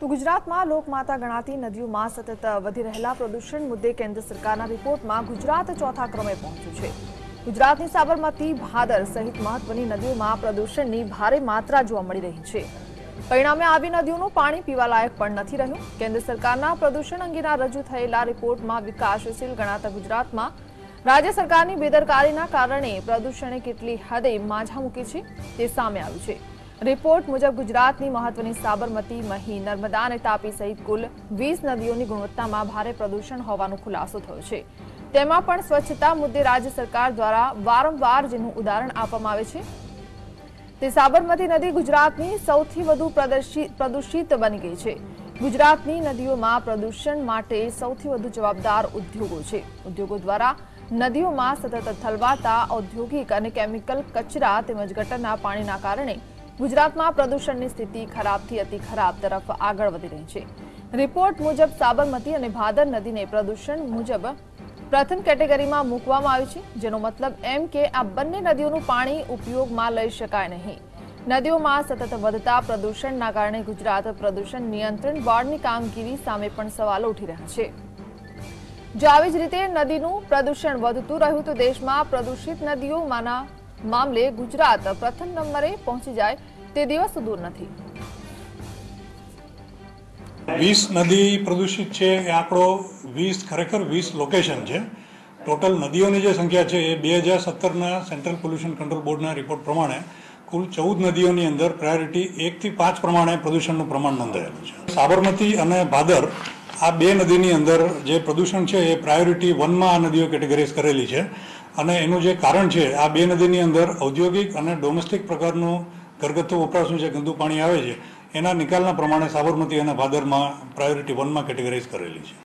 તો ગુજરાતમાં લોકમાતા ગણાતી નદીઓમાં સતત વધી રહેલા પ્રદૂષણ મુદ્દે કેન્દ્ર સરકારના રિપોર્ટમાં ગુજરાત ચોથા ક્રમે પહોંચ્યું છે. ગુજરાતની સાબરમતી, ભાદર સહિત મહત્વની નદીઓમાં પ્રદૂષણની ભારે માત્રા જોવા મળી રહી છે. પરિણામે આવી નદીઓનું પાણી પીવાલાયક પણ નથી રહ્યું. કેન્દ્ર સરકારના પ્રદૂષણ અંગેના રજૂ થયેલા રિપોર્ટમાં વિકાસશીલ ગણાતા ગુજરાતમાં રાજ્ય સરકારની બેદરકારીના કારણે પ્રદૂષણે કેટલી હદે માઝા મૂકી છે તે સામે આવ્યું છે. રિપોર્ટ મુજબ ગુજરાતની મહત્વની સાબરમતી, મહી, નર્મદા અને તાપી સહિત કુલ વીસ નદીઓની ગુણવત્તામાં ભારે પ્રદૂષણ હોવાનો ખુલાસો થયો છે. તેમાં પણ સ્વચ્છતા મુદ્દે રાજ્ય સરકાર દ્વારા વારંવાર જેનું ઉદાહરણ આપવામાં આવે છે. તે સાબરમતી નદી ગુજરાતની સૌથી વધુ પ્રદૂષિત બની ગઈ છે. ગુજરાતની નદીઓમાં પ્રદૂષણ માટે સૌથી વધુ જવાબદાર ઉદ્યોગો છે. ઉદ્યોગો દ્વારા નદીઓમાં સતત થલવાતા ઔદ્યોગિક અને કેમિકલ કચરા તેમજ ગટરના પાણીના કારણે ગુજરાતમાં પ્રદૂષણની સ્થિતિ ખરાબથી અતિ ખરાબ તરફ આગળ વધી રહી છે. રિપોર્ટ મુજબ સાબરમતી અને ભાદર નદીને પ્રદૂષણ મુજબ પ્રથમ કેટેગરીમાં મૂકવામાં આવી છે, જેનો મતલબ એમ કે આ બંને નદીઓનું પાણી ઉપયોગમાં લઈ શકાય નહીં. નદીઓમાં સતત વધતા પ્રદૂષણના કારણે ગુજરાત પ્રદૂષણ નિયંત્રણ બોર્ડની કામગીરી સામે પણ સવાલો ઉઠી રહ્યા છે. જો આવી જ રીતે નદીનું પ્રદૂષણ વધતું રહ્યું તો દેશમાં પ્રદૂષિત નદીઓમાંના મામલે ગુજરાત પ્રથમ નંબરે પહોંચી જાય તે દિવસ દૂર નથી. વીસ નદી પ્રદૂષિત છે, એ આંકડો વીસ ખરેખર વીસ લોકેશન છે. ટોટલ નદીઓની જે સંખ્યા છે, એ બે હજાર સત્તરના સેન્ટ્રલ પોલ્યુશન કંટ્રોલ બોર્ડના રિપોર્ટ પ્રમાણે કુલ ચૌદ નદીઓની અંદર પ્રાયોરિટી એકથી પાંચ પ્રમાણે પ્રદૂષણનું પ્રમાણ નોંધાયેલું છે. સાબરમતી અને ભાદર આ બે નદીની અંદર જે પ્રદૂષણ છે, એ પ્રાયોરિટી વનમાં આ નદીઓ કેટેગરીઝ કરેલી છે. અને એનું જે કારણ છે, આ બે નદીની અંદર ઔદ્યોગિક અને ડોમેસ્ટિક પ્રકારનું ઘરગથ્થુ વપરાશનું જે ગંદુ પાણી આવે છે, એના નિકાલના પ્રમાણે સાબરમતી અને ભાદરમાં પ્રાયોરિટી વનમાં કેટેગરાઇઝ કરેલી છે.